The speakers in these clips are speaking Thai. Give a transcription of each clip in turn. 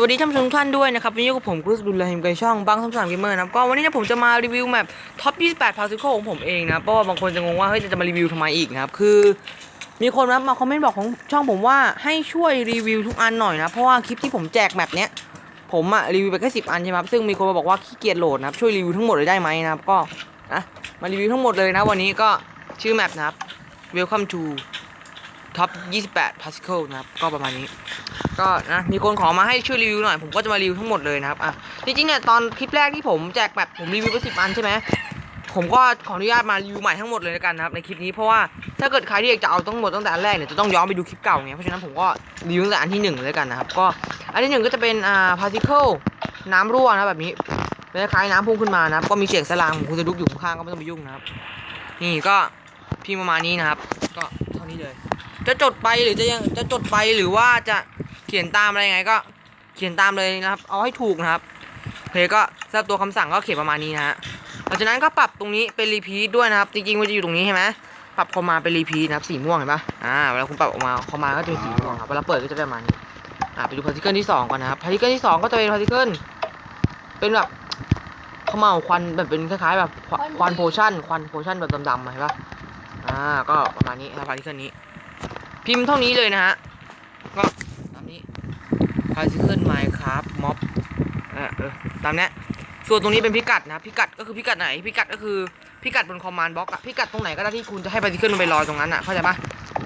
สวัสดีท่านผู้ชมทุกท่านด้วยนะครับวันนี้อยู่กับผมกรุสดุลลาฮิมกับช่องบังสมสามเกมเมอร์นะครับก็วันนี้นี่ยผมจะมารีวิวแมปท็อป 28 พาซิโคของผมเองนะเพราะว่าบางคนจะงงว่าเฮ้ยจะมารีวิวทำไมอีกนะครับคือ มีคนนะมาคอมเมนต์บอกของช่องผมว่าให้ช่วยรีวิวทุกอันหน่อยนะเพราะว่าคลิปที่ผมแจกแมปเนี้ยผมอะรีวิวไปแค่สิอันใช่ไหมครับซึ่งมีคนมาบอกว่าขี้เกียจโหลดนะครับช่วยรีวิวทั้งหมดเลยได้ไหมนะครับก็นะมารีวิวทั้งหมดเลยนะวันนี้ก็ชื่อแมปนะครับ Welcome to Top 28 Particle นะครับก็ประมาณนี้ ก็นะมีคนขอมาให้ช่วยรีวิวหน่อยผมก็จะมารีวิวทั้งหมดเลยนะครับอะจริงๆเนี่ยตอนคลิปแรกที่ผมแจกแบบผมรีวิวไปสิบอันใช่ไหมผมก็ขออนุญาตมารีวิวใหม่ทั้งหมดเลยแล้วกันนะครับในคลิปนี้เพราะว่าถ้าเกิดใครที่อยากจะเอาทั้งหมดตั้งแต่อันแรกเนี่ยจะต้องย้อนไปดูคลิปเก่าเนี่ยเพราะฉะนั้นผมก็รีวิวตั้งแต่อันที่หนึ่งเลยล้วกันนะครับก็อันที่หนึ่งก็จะเป็นอ่า particle น้ำรั่วนะแบบนี้เป็นคล้ายน้ำพุ่งขึ้นมานะครับก็มีเสียงสลางของคุณจะดุกอยู่ข้างก็ไม่ต้องไปยุ่งนะครับ นี่ก็พิมพ์ประมาณนี้นะครับ ก็เท่านี้เลย จะจดไปหรือจะยังจะจดไปหรือว่าจะ เขียนตามอะไรยังไงก็เขียนตามเลยนะครับ เอาให้ถูกนะครับโอเคก็สำหรับตัวคำสั่งก็เขียนประมาณนี้นะฮะหลังจากนั้นก็ปรับตรงนี้เป็นรีพีทด้วยนะครับ จริงๆมันจะอยู่ตรงนี้ใช่ไหมปรับคอมมาเป็นรีพีทนะครับสีม่วงเห็นปะอ่าเวลาคุณปรับออกมาคอมมาก็จะเป็นสีม่วงครับเวลาเปิดก็จะได้ประมาณนี้อ่าไปดูพาร์ติเคิลที่สองก่อนนะครับพาร์ติเคิลที่สองก็จะเป็นพาร์ติเคิลเป็นแบบเขมเหลาควันแบบเป็นคล้ายๆแบบควันควันโพชั่นควันโพชั่นแบบดำๆเห็นปะอ่าก็ประมาณนี้นะครับพาร์ติเคิลนี้ พิมพ์เท่านี้เลยนะฮะก็ ตามนี้ Particle Minecraft Mob อะเออตามนี้ส่วนตรงนี้เป็นพิกัดนะพิกัดก็คือพิกัดไหนพิกัดก็คือพิกัดบนคอมมานด์บล็อกอะพิกัดตรงไหนก็ได้ที่คุณจะให้ Particle มันไปลอยตรงนั้นอะเข้าใจปะ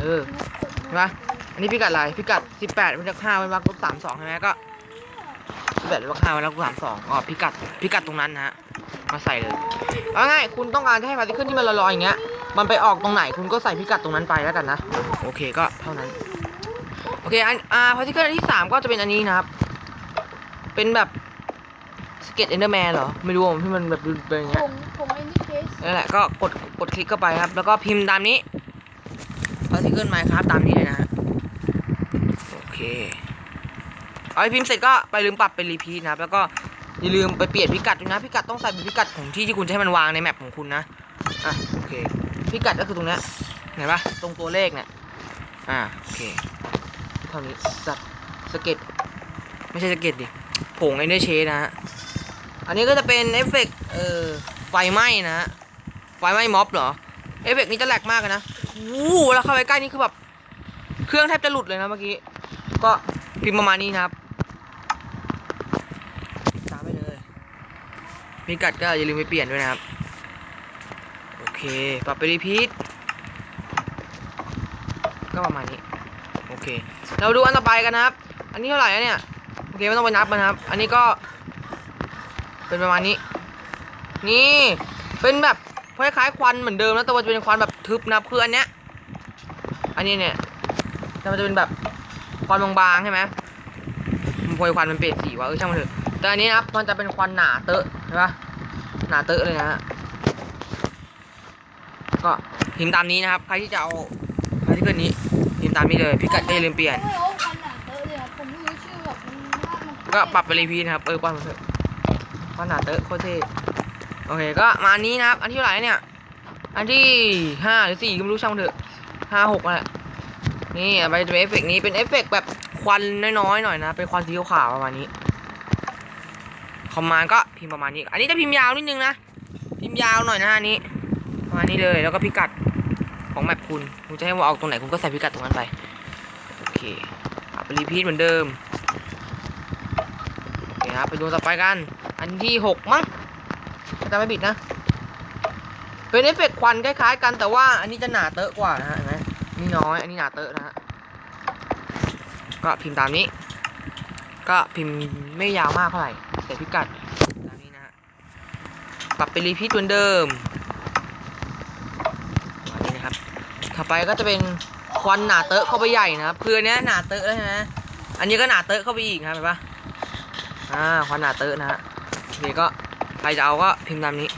เออเห็นปะอันนี้พิกัดอะไรพิกัด 18เป็นเลข5เป็นวรรคลบ32ใช่ไหมก็18เป็นวรรค5เป็นวรรคลบ32อ๋อพิกัดพิกัดตรงนั้นนะฮะมาใส่เลยเอาง่ายคุณต้องการจะให้ Particle ที่มันลอยๆอย่างเงี้ยมันไปออกตรงไหนคุณก็ใส่พิกัดตรงนั้นไปแล้วกันนะโอเคก็เท่านั้น โอเคอันอ่าพาร์ติเคิลที่สามก็จะเป็นอันนี้นะครับ เป็นแบบสเก็ตเอนเดอร์แมนเหรอ ไม่รู้อะที่มันแบบเป็นอย่างเงี้ยผมผมไอ้นี่เคสนั่นแหละก็กดกดคลิกเข้าไปครับ แล้วก็พิมพ์ตามนี้พาร์ติเคิลไมค์ครับตามนี้เลยนะฮะโอเคเอาไปพิมพ์เสร็จก็ไปลืมปรับเป็นรีพีทนะครับ แล้วก็อย่าลืมไปเปลี่ยนพิกัดด้วยนะพิกัดต้องใส่เป็นพิกัดของที่ที่คุณจะให้มันวางในแมปของคุณนะอะโอเคพิกัดก็คือตรงเนี้ยเห็นปะตรงตัวเลขเนี่ยอ่าโอเคเท่านี้จัดสเก็ตไม่ใช่สเก็ตดิผงไอเนอร์เชนะฮะอันนี้ก็จะเป็นเอฟเฟกต์เอ่อไฟไหม้นะฮะไฟไหม้ม็อบเหรอเอฟเฟกต์นี้จะแหลกมากนะวู้เวลาเข้าไปใกล้นี่คือแบบเครื่องแทบจะหลุดเลยนะเมื่อกี้ก็พิมพ์ประมาณนี้นะครับตามไปเลยพิกัดก็อย่าลืมไปเปลี่ยนด้วยนะครับโอเคปรับไปรีพีทก็ประมาณนี้ เค เราดูอันต่อไปกันนะครับ อันนี้เท่าไหร่เนี่ย โอเคไม่ต้องไปนับมันะครับ อันนี้ก็ เป็นประมาณนี้ นี่ เป็นแบบคล้ายๆควันเหมือนเดิมนะ แต่ว่าจะเป็นควันแบบทึบนะคืออันเนี้ย อันนี้เนี่ยแต่มันจะเป็นแบบควันบางๆใช่ไหมมันพวยควันมันเปลี่ยนสีวะเออช่างมันเถอะ แต่อันนี้นะครับมันจะเป็นควันหนาเตอะใช่ปะหนาเตอะเลยนะฮะ ก็พิมพ์ตามนี้นะครับ ใครที่จะเอาพาร์ติเคิลนี้ ตามนี้เลยพิกัดก็อย่าลืมเปลี่ยน ไม่รู้ว่าพันหนเตอะเลยอะผมไม่รู้ชื่อแบบมันว่ามันก็ปรับไปรีพีนะครับเออป้อนมาเถอะป้อนหนาเตอะโคตรเท่โอเคก็มาอันนี้นะครับ อันที่เท่าไหร่เนี่ย อันที่ห้าหรือสี่ก็ไม่รู้ช่างมันเถอะห้าหกนั่นแหละนี่ไปเป็นเอฟเฟกต์นี้เป็นเอฟเฟกต์แบบควันน้อยๆหน่อยนะเป็นควันสีขาวๆประมาณนี้คอมมานด์ก็พิมพ์ประมาณนี้ อันนี้จะพิมพ์ยาวนิดนึงนะพิมพ์ยาวหน่อยนะอันนี้ประมาณนี้เลยแล้วก็พิกัด ของแมปคุณ คุณจะให้ว่าออกตรงไหนคุณก็ใส่พิกัดตรงนั้นไป โอเคไปรีพีทเหมือนเดิม โอเคครับไปดูต่อไปกัน อันที่หกมั้งจำไม่ผิดนะ เป็นเอฟเฟกต์ควันคล้ายๆ กันแต่ว่าอันนี้จะหนาเตอะกว่านะฮะเห็นไหมนี่น้อย อันนี้หนาเตอะนะฮะ ก็พิมพ์ตามนี้ ก็พิมพ์ไม่ยาวมากเท่าไหร่แต่พิกัดตามนี้นะฮะ ปรับเป็นรีพีทเหมือนเดิมประมาณนี้นะครับ ต่อไปก็จะเป็นควันหนาเตอะเข้าไปใหญ่นะครับคืออันเนี้ยหนาเตอะแล้วใช่ไหมอันนี้ก็หนาเตอะเข้าไปอีกนะครับเห็นปะอ่าควันหนาเตอะนะฮะโอเคก็ใครจะเอาก็พิมพ์ตามนี้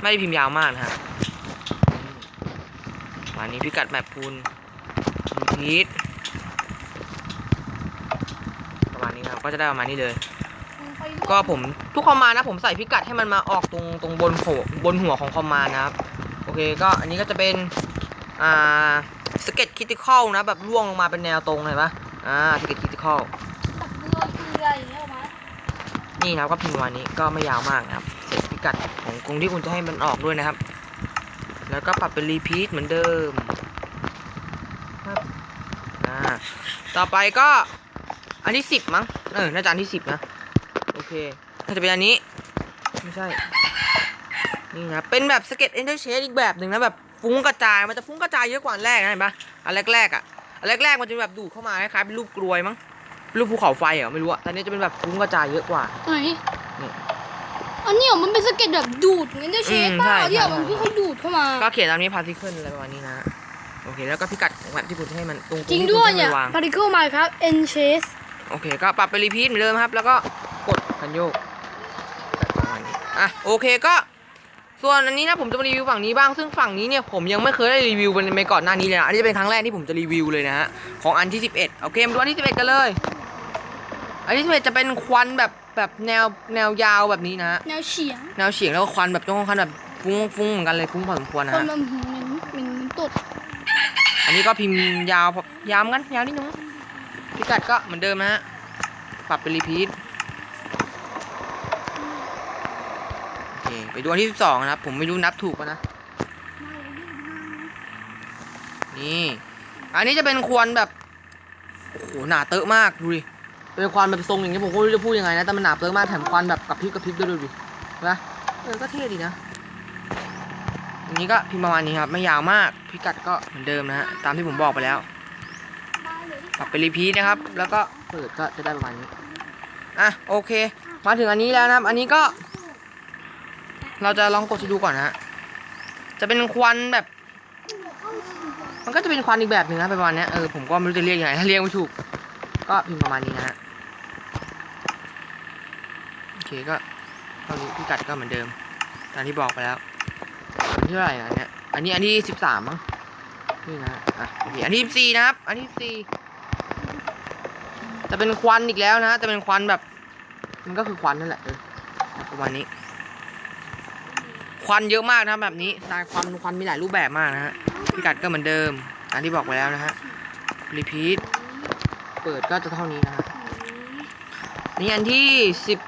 ไม่ได้พิมพ์ยาวมากนะฮะประมาณนี้พิกัดแมปพูนพีทประมาณนี้ครับก็จะได้ประมาณนี้เลย ก็ผมทุกคอมมานะผมใส่พิกัดให้มันมาออกตรงตรงบนหัวบนหัวของคอมมานะครับ โอเคก็อันนี้ก็จะเป็น อ่าสเก็ตคิติคอลนะ แบบร่วงลงมาเป็นแนวตรงเห็นปะอ่าสเก็ตคิติคอลตักเรือนี่นะครับก็พิมพ์ประมาณนี้ก็ไม่ยาวมากนะครับ เสร็จพิกัดของกรงที่คุณจะให้มันออกด้วยนะครับ แล้วก็ปรับเป็นรีพีทเหมือนเดิมครับอ่าต่อไปก็อันที่สิบมั้งเออน่าจะอันที่สิบนะ โอเคน่าจะเป็นอันนี้ ไม่ใช่ นี่นะเป็นแบบสเก็ตเอนเตอร์เชดอีกแบบหนึ่งนะแบบฟุ้งกระจายมันจะฟุ้งกระจายเยอะกว่าอันแรกนะเห็นปะอันแรกๆอะอันแรกๆมันจะแบบดูดเข้ามาคล้ายๆเป็นรูปกลวยมั้งเป็นรูปภูเขาไฟเหรอไม่รู้อะแต่อันนี้จะเป็นแบบฟุ้งกระจายเยอะกว่าไหนนี่อันนี้เหรอมันเป็นสเก็ตแบบดูดเหมือนจะเชฟอืมเปล่าใช่ที่แบบใช่มันค่อยๆดูดเข้ามาก็เขียนตามนี้พาร์ติเคิลอะไรประมาณนี้นะโอเคแล้วก็พิกัดของแบบที่คุณจะให้มันตรงๆจริงที่ด้วยคุณจะเนี่ยให้มันวาง particle มาครับ n chase โอเคก็ปรับไปรีพีทเหมือนเดิมครับ แล้วก็กดคันโยกประมาณนี้อะโอเคก็ ส่วนอันนี้นะผมจะมารีวิวฝั่งนี้บ้างซึ่งฝั่งนี้เนี่ยผมยังไม่เคยได้รีวิวไปในก่อนหน้านี้เลยนะอันนี้จะเป็นครั้งแรกที่ผมจะรีวิวเลยนะฮะของอันที่ 11โอเคมาดูอันที่ 11 กันเลย อันที่ 11 จะเป็นควันแบบแบบแนวแนวยาวแบบนี้นะฮะแนวเฉียงแนวเฉียงแล้วก็ควันแบบจ้องควันแบบฟุ้งฟุ้งเหมือนกันเลยฟุ้งพอสมควรนะคนฮะมันหืมเหม็นเหม็นเหม็นตดอันนี้ก็พิมพ์ยาวพอยาวเหมือนกันยาวนิดนึงพิกัดก็เหมือนเดิมนะฮะปรับเป็นรีพีทโอเค ไปดูอันที่12นะครับ ผมไม่รู้นับถูกปะนะ นี่ อันนี้จะเป็นควันแบบ โอ้โห หนาเตอะมาก ดูดิ เป็นควันแบบทรงอย่างนี้ยผมก็ไม่รู้จะพูดยังไงนะ แต่มันหนาเตอะมากแถมควันแบบกับพริบกับพริบด้วยดูดินปะเออ ก็เท่ดีนะอันนี้ก็พิมพ์ประมาณนี้ครับ ไม่ยาวมาก พิกัดก็เหมือนเดิมนะฮะ ตามที่ผมบอกไปแล้วปรับเป็นรีพีทนะครับ แล้วก็เปิดก็จะได้ประมาณนี้ อะ โอเค มาถึงอันนี้แล้วนะครับ อันนี้ก็ เราจะลองกดดูก่อนนะฮะ จะเป็นควันแบบ มันก็จะเป็นควันอีกแบบหนึ่งนะประมาณนี้เออผมก็ไม่รู้จะเรียกยังไงถ้าเรียกไม่ถูก ก็พิมพ์ประมาณนี้นะฮะ โอเคก็เท่านี้พิกัดก็เหมือนเดิม ตามที่บอกไปแล้วอันที่เท่าไหร่นะอันเนี้ยอันนี้อันที่สิบสามมั้ง นี่นะ อะโอเคอันที่สิบสี่นะครับ อันที่สิบสี่จะเป็นควันอีกแล้วนะ จะเป็นควันแบบ มันก็คือควันนั่นแหละเออประมาณนี้ ควันเยอะมากนะครับแบบนี้สไตล์ควันควันมีหลายรูปแบบมากนะฮะพิกัดก็เหมือนเดิมอันที่บอกไปแล้วนะฮะรีพีทเปิดก็จะเท่านี้นะฮะนี่อันที่สิบ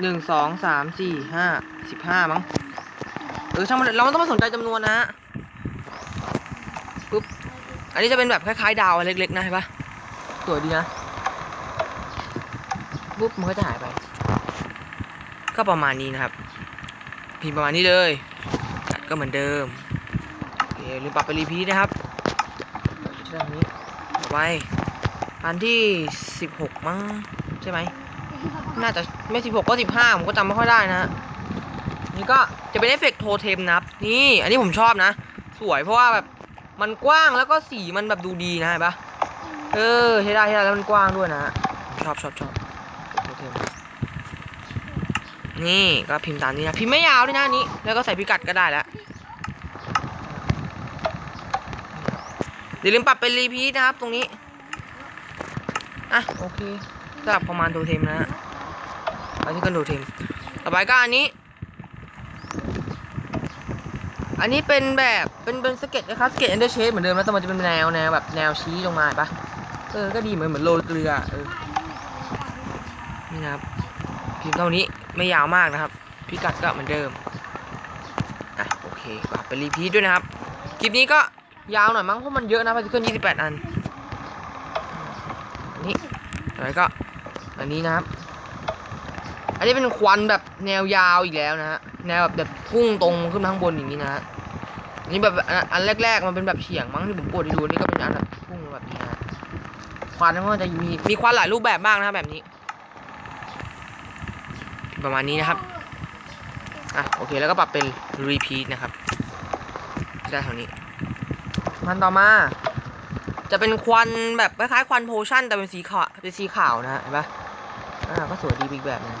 หนึ่งสองสามสี่ห้าสิบห้ามั้งเออช่างมันเราไม่ต้องมาสนใจจำนวนนะฮะปุ๊บอันนี้จะเป็นแบบคล้ายๆ ดาวเล็กๆนะเห็นปะสวยดีนะปุ๊บมันก็จะหายไป ก็ประมาณนี้นะครับ พิมพ์ประมาณนี้เลยกัดก็เหมือนเดิมโอเคลืมปรับไปรีพีทนะครับจะได้แบบนี้ต่อไปอันที่สิบหกมั้งใช่ไหมน่าจะไม่สิบหกก็สิบห้าผมก็จำไม่ค่อยได้นะนี่ก็จะเป็นเอฟเฟกต์โทเทมนะครับนี่อันนี้ผมชอบนะ สวยเพราะว่าแบบมันกว้างแล้วก็สีมันแบบดูดีนะเห็นปะเออใช้ได้ใช้ได้แล้วมันกว้างด้วยนะชอบชอบชอบโทเทม นี่ก็พิมพ์ตามนี้นะพิมพ์ไม่ยาวด้วยนะนี้ แล้วก็ใส่พิกัดก็ได้แล้วอย่าลืมปรับเป็นรีพีทนะครับ ตรงนี้อะโอเคสำหรับประมาณโทเทมนะฮะไปที่กันโทเทมต่อไปก็อันนี้ อันนี้เป็นแบบเป็นเป็นสเก็ตนะครับสเก็ตเอนเดอร์เชฟเหมือนเดิมแล้วแต่มันจะเป็นแนวแนวแบบแนวชี้ลงมาปะเออก็ดีเหมือนเหมือนโรยเกลือเออนี่นะครับพิมพ์เท่านี้ ไม่ยาวมากนะครับ พิกัดก็เหมือนเดิมอะโอเคปรับเป็นรีพีทด้วยนะครับ คลิปนี้ก็ยาวหน่อยมั้งเพราะมันเยอะนะพาร์ติเคิล28อัน อันนี้แล้วก็อันนี้นะครับ อันนี้เป็นควันแบบแนวยาวอีกแล้วนะฮะ แนวแบบแบบพุ่งตรงขึ้นมาข้างบนอย่างนี้นะฮะอันนี้แบบอันแรก ๆ มันเป็นแบบเฉียงมั้งที่ผมกดให้ดูนี่ก็เป็นอันแบบพุ่งแบบนี้นะฮะควันมันก็จะมีมีควันหลายรูปแบบมากนะครับแบบนี้ ประมาณนี้นะครับอะโอเคแล้วก็ปรับเป็น repeat นะครับได้เท่านี้มันต่อมา จะเป็นควันแบบคล้ายๆควันโพชั่นแต่เป็นสีขาวเป็นสีขาวนะฮะเห็นปะอ่าก็สวยดีอีกแบบนึง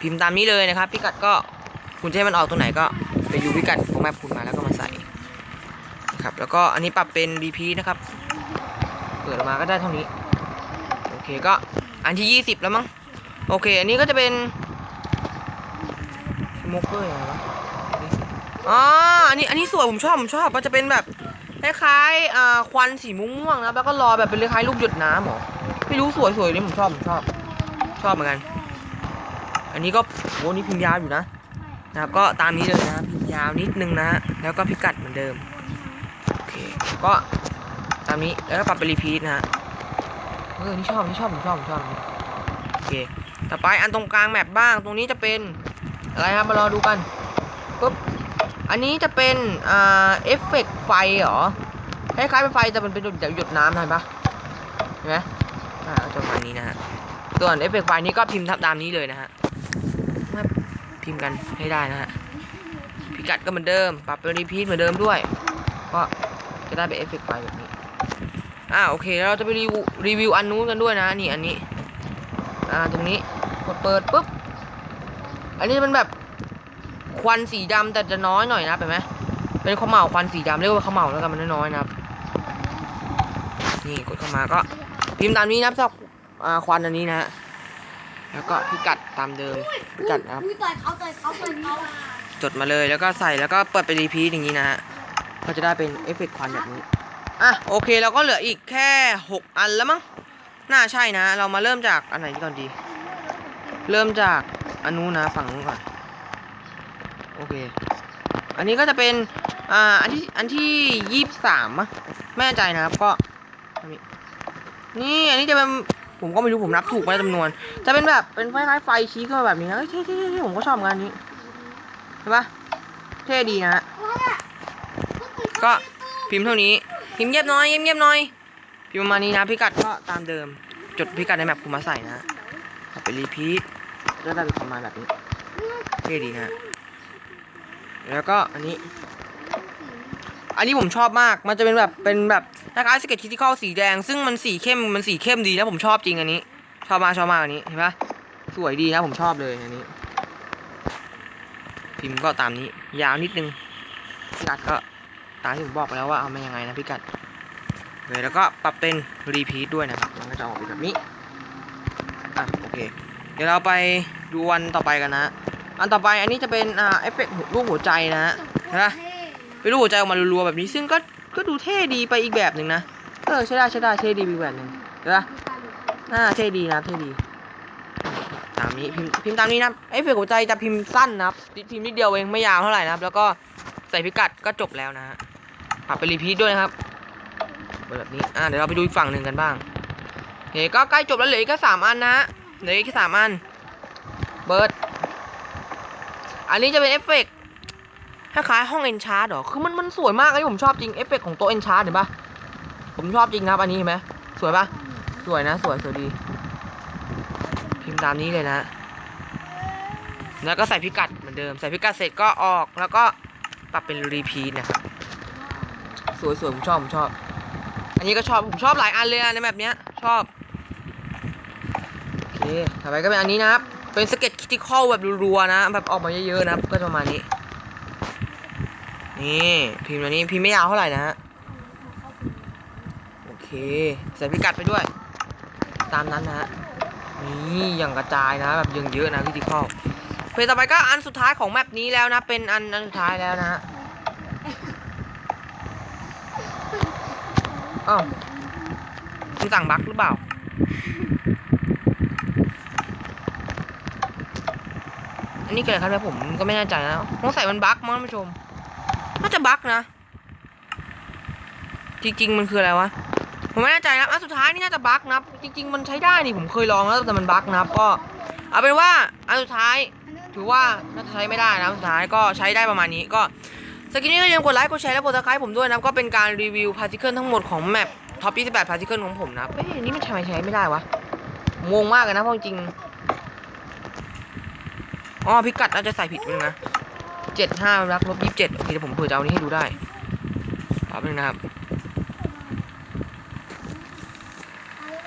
พิมพ์ตามนี้เลยนะครับ พิกัดก็คุณจะให้มันออกตรงไหนก็ไปดูพิกัดของแมปคุณมาแล้วก็มาใส่ครับ แล้วก็อันนี้ปรับเป็น repeat นะครับ เปิดออกมาก็ได้เท่านี้ โอเคก็อันที่ 20 แล้วมั้ง โอเค อันนี้ก็จะเป็นสโมกเกอร์ยังไงวะอ๋ออันนี้อันนี้สวยผมชอบผมชอบ มันจะเป็นแบบคล้ายๆอ่าควันสีม่วงๆนะแล้วก็รอแบบเป็นคล้ายๆลูกหยดน้ำหรอไม่รู้สวยสวยนี่ผมชอบผมชอบ ชอบเหมือนกัน อันนี้ก็โหนี่พิมพ์ยาวอยู่นะนะครับก็ตามนี้เลยนะพิมพ์ยาวนิดนึงนะแล้วก็พิกัดเหมือนเดิมโอเคก็ตามนี้แล้วก็ปรับเป็นรีพีทนะฮะเออนี่ชอบนี่ชอบผมชอบผมชอบโอเค ต่อไปอันตรงกลางแมปบ้าง ตรงนี้จะเป็นอะไรครับมารอดูกันปุ๊บอันนี้จะเป็นอ่าเอฟเฟกต์ไฟเหรอคล้ายๆเป็นไฟแต่มันเป็นหยดหยดน้ำเห็นปะเห็นไหมอ่าจะประมาณนี้นะฮะส่วนเอฟเฟกต์ไฟนี้ก็พิมพ์ตามนี้เลยนะฮะมาพิมพ์กันให้ได้นะฮะพิกัดก็เหมือนเดิม ปรับเป็นรีพีทเหมือนเดิมด้วยก็จะได้เป็นเอฟเฟกต์ไฟแบบนี้อ่าโอเคแล้วเราจะไปรีวิวรีวิวอันนู้นกันด้วยนะนี่อันนี้ อ่าตรงนี้กดเปิดปุ๊บ อันนี้เป็นแบบควันสีดำแต่จะน้อยหน่อยนะเห็นไหมเป็นข้าวเหมาควันสีดำเรียกว่าข้าวเหมาแล้วกันมันน้อยๆนะครับ นี่กดเข้ามาก็พิมพ์ตามนี้นะครับสำหรับอ่าควันอันนี้นะฮะแล้วก็พิกัดตามเดิมพิกัดนะครับอุ้ยต่อยเขาต่อยเขาต่อยเขาจดมาเลยแล้วก็ใส่แล้วก็เปิดเป็นรีพีทอย่างนี้นะฮะก็จะได้เป็นเอฟเฟกต์ควันแบบนี้อะโอเคเราก็เหลืออีกแค่ 6 อันแล้วมั้ง น่าใช่นะ เรามาเริ่มจากอันไหนก่อนดี เริ่มจากอันนู้นนะฝั่งนู้นก่อน โอเค อันนี้ก็จะเป็น อ่า อันที่ อันที่ยี่สามะไม่แน่ใจนะครับ ก็อันนี้นี่ อันนี้จะเป็น ผมก็ไม่รู้ผมนับถูกไหมจำนวน จะเป็นแบบ เป็นคล้ายๆไฟชี้ขึ้นมาแบบนี้นะเท่ๆๆผมก็ชอบงานนี้ เห็นปะเท่ดีนะ ก็พิมพ์เท่านี้ พิมพ์เงียบน้อยเงียบๆน้อย พิมพ์ประมาณนี้นะพิกัดก็ตามเดิม จดพิกัดในแมปผมมาใส่นะเอาไปรีพีทก็ได้เป็นประมาณแบบนี้เท่ดีนะฮะแล้วก็อันนี้ อันนี้ผมชอบมาก มันจะเป็นแบบเป็นแบบคล้ายๆสเก็ตคิติคอลสีแดง ซึ่งมันสีเข้มมันสีเข้มดีนะผมชอบจริงอันนี้ ชอบมากชอบมากอันนี้เห็นปะสวยดีนะผมชอบเลยอันนี้ พิมพ์ก็ตามนี้ ยาวนิดนึงพิกัดก็ตามที่ผมบอกไปแล้วว่าเอามายังไงนะพิกัด เลยแล้วก็ปรับเป็นรีพีทด้วยนะครับ มันก็จะออกเป็นแบบนี้ อะโอเค เดี๋ยวเราไปดูวันต่อไปกันนะอันต่อไปอันนี้จะเป็นอ่าเอฟเฟกต์รูปหัวใจนะฮะเห็นปะเป็นรูปหัวใจออกมารัวๆแบบนี้ ซึ่งก็ก็ดูเท่ดีไปอีกแบบหนึ่งนะ เออใช่ได้ใช่ได้เท่ดีอีกแบบหนึ่งเห็นปะอ่าเท่ดีนะเท่ดี ตามนี้พิมพ์พิมพ์ตามนี้นะเอฟเฟกต์หัวใจจะพิมพ์สั้นนะครับพิมพ์นิดเดียวเองไม่ยาวเท่าไหร่นะครับ แล้วก็ใส่พิกัดก็จบแล้วนะฮะปรับเป็นรีพีทด้วยนะครับ แบบนี้ อ่าเดี๋ยวเราไปดูอีกฝั่งหนึ่งกันบ้างโอเคก็ใกล้จบแล้วเหลืออีกแค่สามอันนะฮะเหลืออีกแค่สามอัน เบิร์ดอันนี้จะเป็นเอฟเฟกต์คล้ายๆห้องเอนชาร์ดหรอ คือมันมันสวยมากอันนี้ผมชอบจริงเอฟเฟกต์ของโต๊ะเอนชาร์ดเห็นปะผมชอบจริงครับอันนี้เห็นไหมสวยปะสวยนะสวยสวยดี พิมพ์ตามนี้เลยนะ แล้วก็ใส่พิกัดเหมือนเดิม ใส่พิกัดเสร็จก็ออกแล้วก็ปรับเป็นรีพีทนะครับ สวยสวยผมชอบผมชอบ นนี้ก็ชอบ ผมชอบหลายอันเลยอะในแบบเนี้ย ชอบ โอเคต่อไปก็เป็นอันนี้นะครับ เป็นสเก็ตคิติคอลแบบรัวๆนะ แบบออกมาเยอะๆนะครับ ก็ประมาณนี้ นี่ พิมพ์อันนี้พิมพ์ไม่ยาวเท่าไหร่นะฮะ โอเค ใส่พิกัดไปด้วย ตามนั้นนะฮะ นี่อย่างกระจายนะ แบบยังเยอะนะพิธีข้อเพจต่อไปก็อันสุดท้ายของแมปนี้แล้วนะ เป็นอันอันสุดท้ายแล้วนะฮะ อ้าวคุณสั่งบักหรือเปล่า อันนี้เกิดอะไรขึ้นผมก็ไม่แน่ใจนะต้องใส่มันบักมั้งท่านผู้ชม น่าจะบักนะ จริง ๆ มันคืออะไรวะ ผมไม่แน่ใจนะอันสุดท้ายนี่น่าจะบักนะจริง ๆ มันใช้ได้นี่ผมเคยลองแล้วแต่มันบักนะครับก็ เอาเป็นว่าอันสุดท้ายถือว่าน่าจะใช้ไม่ได้นะสุดท้ายก็ใช้ได้ประมาณนี้ก็ สกินนี้ก็อย่าลืมกดไลค์กดแชร์และกดซับสไครต์ผมด้วยนะครับก็เป็นการรีวิวพาร์ติเคิลทั้งหมดของแมปท็อป28พาร์ติเคิลของผมนะครับเอ้ยอันนี่มันใช้ใช้ไม่ได้วะงงมากเลยนะเพราะจริงๆอ๋อพิกัดน่าจะใส่ผิดไปนึงนะเจ็ดห้ารักลบยี่สิบเจ็ดโอเคเดี๋ยวผมเผื่อจะเอานี้ให้ดูได้แป๊บนึงนะครับ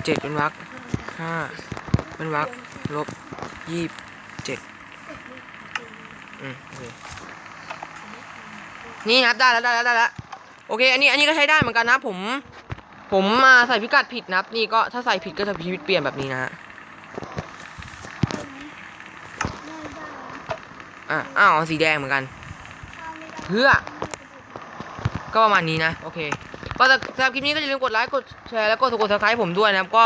เจ็ดเป็นวักห้าเป็นวักลบยี่สิบเจ็ดอืมโอเค นี่นะครับได้แล้วได้แล้วได้แล้วโอเค อันนี้อันนี้ก็ใช้ได้เหมือนกันนะผม ผมมาใส่พิกัดผิดนะครับ นี่ก็ถ้าใส่ผิดก็จะพิมพ์เปลี่ยนแบบนี้นะฮะอะอ้าวสีแดงเหมือนกัน เพื่อ ก็ประมาณนี้นะ โอเคก็สำหรับคลิปนี้ก็อย่าลืมกดไลค์กดแชร์แล้วก็กด subscribe ผมด้วยนะครับ ก็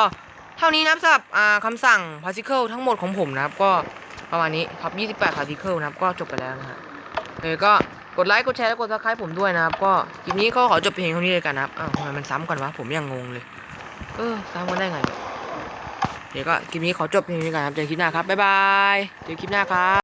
เท่านี้นะครับสำหรับคำสั่ง particle ทั้งหมดของผมนะครับ ก็ประมาณนี้ท็อป28 article นะครับ ก็จบไปแล้วนะฮะเออก็ กดไลค์กดแชร์และกด subscribe ผมด้วยนะครับ ก็คลิปนี้ก็ขอจบเพียงเท่านี้เลยกันนะครับอ้าวทำไมมันซ้ำกันวะผมยังงงเลย เออซ้ำกันได้ไงเดี๋ยวก็คลิปนี้ขอจบเพียงเท่านี้กันครับเจอคลิปหน้าครับบ๊ายบายเจอคลิปหน้าครับ